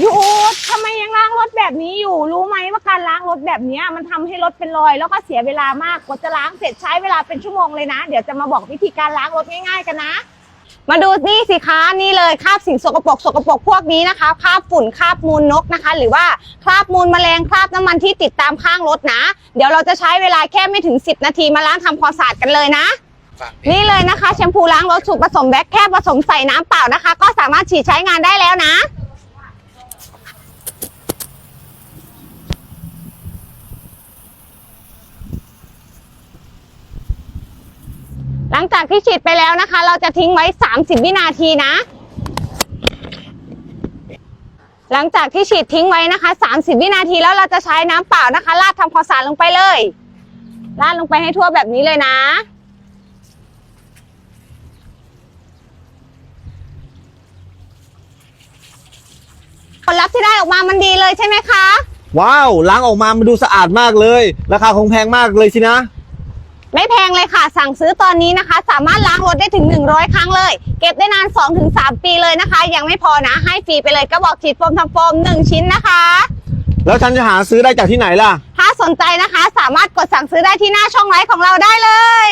หยุดทำไมยังล้างรถแบบนี้อยู่ รู้ไหมว่าการล้างรถแบบเนี้ยมันทำให้รถเป็นรอย แล้วก็เสียเวลามากกว่าจะล้างเสร็จใช้เวลาเป็นชั่วโมงเลยนะ เดี๋ยวจะมาบอกวิธีการล้างรถง่ายๆกันนะ มาดูนี่สิคะนี่เลยคราบสิ่งสกปรกสกปรกพวกนี้นะคะคราบฝุ่นคราบมูลนกนะคะ หรือว่าคราบมูลแมลงคราบน้ำมันที่ติดตามข้างรถนะ เดี๋ยวเราจะใช้เวลาแค่ไม่ถึง 10 นาทีมาล้างทำความสะอาดกันเลยนะนี่เลยนะคะแชมพูล้างรถสูตรผสมแบ็คแค่ผสมใส่น้ำเปล่านะคะ ก็สามารถฉีดใช้งานได้แล้วนะ งจากที่ฉีดไปแล้วนะคะ เราจะทิ้งไว้ 30 วินาทีนะ หลังจากที่ฉีดทิ้งไว้นะคะ 30 วินาทีแล้วเราจะใช้น้ำเปล่านะคะราดทำความสะอาดลงไปเลยราดลงไปให้ทั่วแบบนี้เลยนะผลลัพธ์ที่ได้ออกมามันดีเลยใช่ไหมคะ ว้าว ล้างออกมามันดูสะอาดมากเลย ราคาคงแพงมากเลยสินะ ไม่แพงเลยค่ะ สั่งซื้อตอนนี้นะคะ สามารถล้างรถได้ถึง 100 ครั้งเลย เก็บได้นาน 2-3 ปีเลยนะคะ ยังไม่พอนะ ให้ฟรีไปเลยกระบอกฉีดโฟมทำโฟม 1 ชิ้นนะคะ แล้วฉันจะหาซื้อได้จากที่ไหนล่ะ ถ้าสนใจนะคะ สามารถกดสั่งซื้อได้ที่หน้าช่องไลฟ์ของเราได้เลย